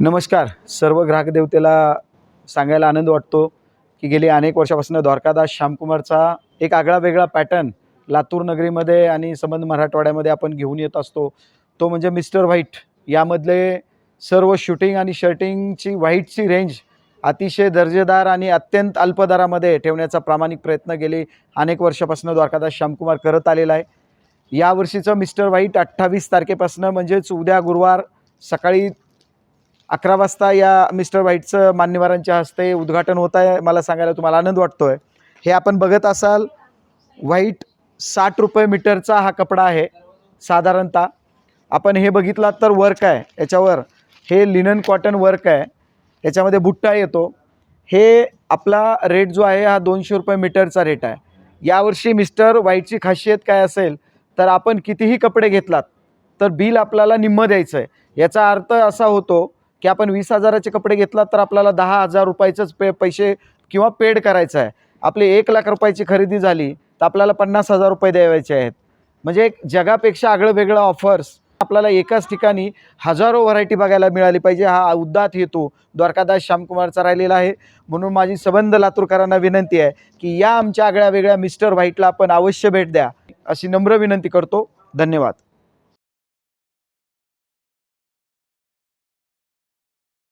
नमस्कार. सर्व ग्राहक देवतेला सांगायला आनंद वाटतो की गेली अनेक वर्षापासून द्वारकादास श्यामकुमारचा एक आगळा वेगळा पॅटर्न लातूर नगरीमध्ये आणि संबंध मराठवाड्यामध्ये आपण घेऊन येत असतो. तो म्हणजे मिस्टर व्हाईट. यामधले सर्व शूटिंग आणि शर्टिंगची व्हाईटची रेंज अतिशय दर्जेदार आणि अत्यंत अल्प दरामध्ये ठेवण्याचा प्रामाणिक प्रयत्न गेली अनेक वर्षापासून द्वारकादास श्यामकुमार करत आलेला आहे. यावर्षीचं मिस्टर व्हाईट अठ्ठावीस तारखेपासून म्हणजेच उद्या गुरुवार सकाळी अकरा वाजता या मिस्टर व्हाईटचं मान्यवरांच्या हस्ते उद्घाटन होत आहे. मला सांगायला तुम्हाला आनंद वाटतो आहे हे आपण बघत असाल व्हाईट साठ रुपये मीटरचा हा कपडा आहे साधारणतः. आपण हे बघितलात तर वर्क आहे. याच्यावर हे लिनन कॉटन वर्क आहे. याच्यामध्ये बुट्टा येतो. हे आपला रेट जो आहे हा दोनशे रुपये मीटरचा रेट आहे. यावर्षी मिस्टर व्हाईटची खासियत काय असेल तर आपण कितीही कपडे घेतलात तर बिल आपल्याला निम्मं द्यायचं आहे याचा अर्थ असा होतो की आपण वीस हजाराचे कपडे घेतलात तर आपल्याला दहा हजार रुपयाचंच पे पैसे किंवा पेड करायचं आहे. आपली एक लाख रुपयाची खरेदी झाली तर आपल्याला पन्नास हजार रुपये द्यायचे आहेत. म्हणजे जगापेक्षा आगळं वेगळं ऑफर्स आपल्याला एकाच ठिकाणी हजारो व्हरायटी बघायला मिळाली पाहिजे. हा उद्दात हेतू द्वारकादास श्यामकुमारचा राहिलेला आहे. म्हणून माझी सबंध लातूरकरांना विनंती आहे की या आमच्या आगळ्या वेगळ्या मिस्टर व्हाईटला आपण अवश्य भेट द्या. अशी नम्र विनंती करतो. धन्यवाद.